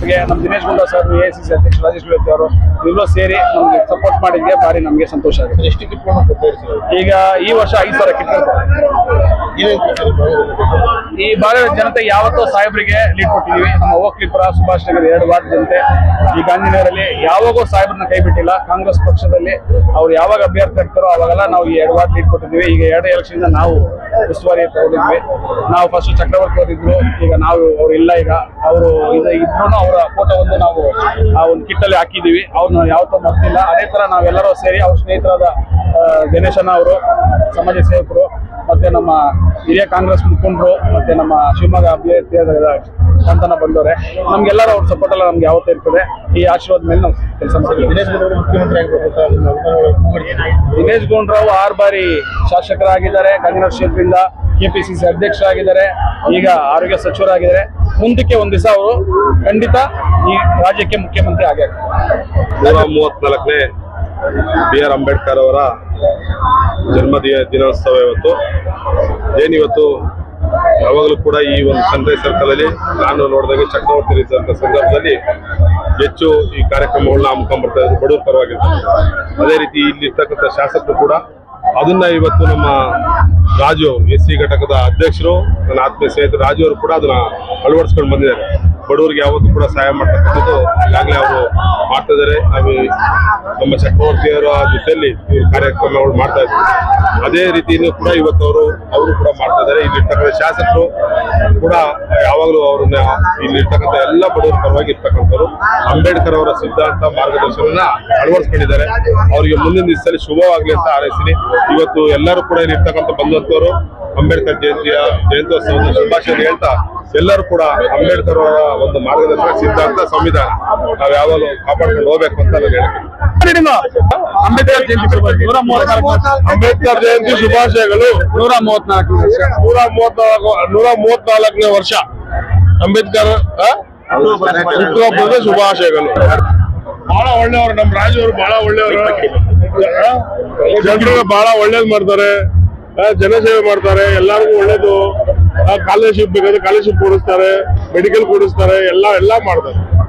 ನಮಗೆ ನಮ್ಮ Dinesh Gunda sir A C C ಅಧ್ಯಕ್ಷ ರಾಜೇಶ್ ಅವರು ಇವರು ಸೇರಿ ನಮಗೆ ಸಪೋರ್ಟ್ ಮಾಡಿದ್ಗೆ ಭಾರಿ ನಮಗೆ ಸಂತೋಷ ಆಗುತ್ತೆ ಎಷ್ಟು ಕಿಟ್ ಈಗ ಈ ವರ್ಷ ಐದು ಸಾವಿರ ಕಿಟ್ ಈ ಬಾರಿ ಜನತೆ ಯಾವತ್ತೋ ಸಾಹೇಬರಿಗೆ ಲೀಡ್ ಕೊಟ್ಟಿದ್ದೀವಿ. ನಮ್ಮ ಓಕ್ಲಿಪುರ ಸುಭಾಷ್ ನಗರ ಎರಡು ವಾರ್ಡ್ ಜನತೆ. ಈ ಗಾಂಧಿನಗರಲ್ಲಿ ಯಾವಾಗೂ ಸಾಹೇಬ್ರನ್ನ ಕೈ ಬಿಟ್ಟಿಲ್ಲ. ಕಾಂಗ್ರೆಸ್ ಪಕ್ಷದಲ್ಲಿ ಅವ್ರು ಯಾವಾಗ ಅಭ್ಯರ್ಥಿ ಆಗ್ತಾರೋ ಅವಾಗೆಲ್ಲ ನಾವು ಈ ಎರಡು ವಾರ್ಡ್ ಲೀಡ್ ಕೊಟ್ಟಿದ್ದೀವಿ. ಈಗ ಎರಡು ಎಲೆಕ್ಷನ್ ನಾವು ಉಸ್ತುವಾರಿ ತಗೊಂಡಿದ್ವಿ ನಾವು ಫಸ್ಟ್ ಚಕ್ರವರ್ತಿ ಅವರಿದ್ರು ಈಗ ನಾವು ಅವ್ರು ಇಲ್ಲ ಈಗ. ಅವರು ಇದು ಇದ್ರು ಅವರ ಫೋಟೋವನ್ನು ನಾವು ಆ ಒಂದು ಕಿಟ್ಟಲ್ಲಿ ಹಾಕಿದೀವಿ ಅವ್ರನ್ನ ಯಾವತ್ತೂ ಮರ್ತಿಲ್ಲ. ಅದೇ ತರ ನಾವೆಲ್ಲರೂ ಸೇರಿ ಅವ್ರ ಸ್ನೇಹಿತರಾದ ಗಣೇಶನ ಅವರು ಸಮಾಜ ಸೇವಕರು ಮತ್ತೆ ನಮ್ಮ ಹಿರಿಯ ಕಾಂಗ್ರೆಸ್ ಮುಖಂಡರು ಮತ್ತೆ ನಮ್ಮ ಶಿವಮೊಗ್ಗ ಅಭ್ಯರ್ಥಿಯಾದ ಶಾಂತನ ಬಂದವರೆ. ನಮ್ಗೆಲ್ಲರೂ ಅವ್ರ ಸಪೋರ್ಟ್ ಎಲ್ಲ ನಮ್ಗೆ ಯಾವತ್ತೂ ಇರ್ತದೆ. ಈ ಆಶೀರ್ವಾದ ಮೇಲೆ ನಾವು ಕೆಲಸ ಮಾಡ್ತೀವಿ. ದಿನೇಶ್ ಗುಂಡೂರಾವ್ ಮುಖ್ಯಮಂತ್ರಿ ಆಗಬೇಕು. ದಿನೇಶ್ ಗುಂಡ್ರಾವ್ ಆರು ಬಾರಿ ಶಾಸಕರಾಗಿದ್ದಾರೆ. ಕಾಂಗ್ರೆಸ್ ಕ್ಷೇತ್ರದಿಂದ ಕೆಪಿಸಿಸಿ ಅಧ್ಯಕ್ಷರಾಗಿದ್ದಾರೆ. ಈಗ ಆರೋಗ್ಯ ಸಚಿವರಾಗಿದ್ದಾರೆ. ಮುಂದಕ್ಕೆ ಒಂದ್ ದಿವಸ ಅವರು ಖಂಡಿತ ಈ ರಾಜ್ಯಕ್ಕೆ ಮುಖ್ಯಮಂತ್ರಿ ಆಗೇ ಆಗ್ತಾರೆ. ನೂರ ಮೂವತ್ನಾಲ್ಕನೇ ಬಿ ಆರ್ ಅಂಬೇಡ್ಕರ್ ಅವರ ಜನ್ಮ ದಿನೋತ್ಸವ ಇವತ್ತು. ಏನಿವತ್ತು ಯಾವಾಗಲೂ ಕೂಡ ಈ ಒಂದು ಸನ್ರೈಸ್ ಸರ್ಕಲ್ ಅಲ್ಲಿ ನಾನು ನೋಡಿದಾಗ ಚಕ್ರವರ್ತಿ ಇದ್ದಂಥ ಸಂದರ್ಭದಲ್ಲಿ ಹೆಚ್ಚು ಈ ಕಾರ್ಯಕ್ರಮಗಳನ್ನ ಹಮ್ಮಿಕೊಂಡ್ಬರ್ತಾ ಇದ್ರು ಬಡವರ ಪರವಾಗಿರ್ತಾರೆ ಅದೇ ರೀತಿ ಇಲ್ಲಿರ್ತಕ್ಕಂಥ ಶಾಸಕರು ಕೂಡ ಅದನ್ನ ಇವತ್ತು ನಮ್ಮ ರಾಜು ಎಸ್ ಸಿ ಘಟಕದ ಅಧ್ಯಕ್ಷರು ನನ್ನ ಆತ್ಮೀಯ ಸ್ನೇಹಿತರು ರಾಜು ಅವರು ಕೂಡ ಅದನ್ನ ಅಳವಡಿಸ್ಕೊಂಡು ಬಂದಿದ್ದಾರೆ. ಬಡವರಿಗೆ ಯಾವತ್ತೂ ಕೂಡ ಸಹಾಯ ಮಾಡ್ತಕ್ಕಂಥದ್ದು ಈಗಾಗಲೇ ಅವರು ಮಾಡ್ತಾ ಇದ್ದಾರೆ ಹಾಗೆ ನಮ್ಮ ಚಕ್ರವರ್ತಿಯವರ ಜೊತೆಯಲ್ಲಿ ಇವರು ಕಾರ್ಯಕ್ರಮಗಳು ಮಾಡ್ತಾ ಇದ್ದಾರೆ. ಅದೇ ರೀತಿಯನ್ನು ಕೂಡ ಇವತ್ತು ಅವರು ಅವರು ಕೂಡ ಮಾಡ್ತಾ ಇದ್ದಾರೆ. ಇಲ್ಲಿರ್ತಕ್ಕಂಥ ಶಾಸಕರು ಕೂಡ, ಯಾವಾಗಲೂ ಅವರನ್ನ ಇಲ್ಲಿರ್ತಕ್ಕಂಥ ಎಲ್ಲ ಬಡವರ ಪರವಾಗಿ ಇರ್ತಕ್ಕಂಥವ್ರು. ಅಂಬೇಡ್ಕರ್ ಅವರ ಸಿದ್ಧಾಂತ ಮಾರ್ಗದರ್ಶನ ಅಳವಡಿಸ್ಕೊಂಡಿದ್ದಾರೆ. ಅವರಿಗೆ ಮುಂದಿನ ದಿವಸದಲ್ಲಿ ಶುಭವಾಗಲಿ ಅಂತ ಹಾರೈಸ್ತೀನಿ. ಇವತ್ತು ಎಲ್ಲರೂ ಕೂಡ ಇಲ್ಲಿರ್ತಕ್ಕಂಥ ಬಂದಂಥವರು ಅಂಬೇಡ್ಕರ್ ಜಯಂತಿಯ, ಜಯಂತ್ಯೋತ್ಸವದ ಶುಭಾಶಯ ಹೇಳ್ತಾ ಎಲ್ಲರೂ ಕೂಡ ಅಂಬೇಡ್ಕರ್ ಅವರ ಒಂದು ಮಾರ್ಗದರ್ಶನ ಸಿದ್ಧಾಂತ ಸಂವಿಧಾನ ನಾವು ಯಾವಾಗಲೂ ಕಾಪಾಡ್ಕೊಂಡು ಹೋಗ್ಬೇಕು ಅಂತ ನಾನು ಹೇಳ್ತೀನಿ ಅಂಬೇಡ್ಕರ್ ಜಯಂತಿ. ನೂರ ಅಂಬೇಡ್ಕರ್ ಜಯಂತಿ ಶುಭಾಶಯಗಳು. ನೂರ ಮೂವತ್ನಾಲ್ಕು ವರ್ಷ. ನೂರ ಮೂವತ್ನಾಲ್ಕು ನೂರ ಮೂವತ್ನಾಲ್ಕನೇ ವರ್ಷ. ಅಂಬೇಡ್ಕರ್? ಹುಟ್ಟುಹಬ್ಬದ ಶುಭಾಶಯಗಳು. ಬಹಳ ಒಳ್ಳೆಯವರು ನಮ್ಮ ರಾಜವರು ಬಹಳ ಒಳ್ಳೆಯವರು. ಜನರಿಗೆ ಬಹಳ ಒಳ್ಳೇದು ಮಾಡ್ತಾರೆ. ಜನಸೇವೆ ಮಾಡ್ತಾರೆ. ಎಲ್ಲರಿಗೂ ಒಳ್ಳೇದು. ಕಾಲೇಜ್ ಬೇಕಾದ್ರೆ ಕಾಲೇಜ್ ಕೊಡಿಸ್ತಾರೆ ಮೆಡಿಕಲ್ ಕೊಡಿಸ್ತಾರೆ ಎಲ್ಲ ಎಲ್ಲ ಮಾಡ್ತಾರೆ.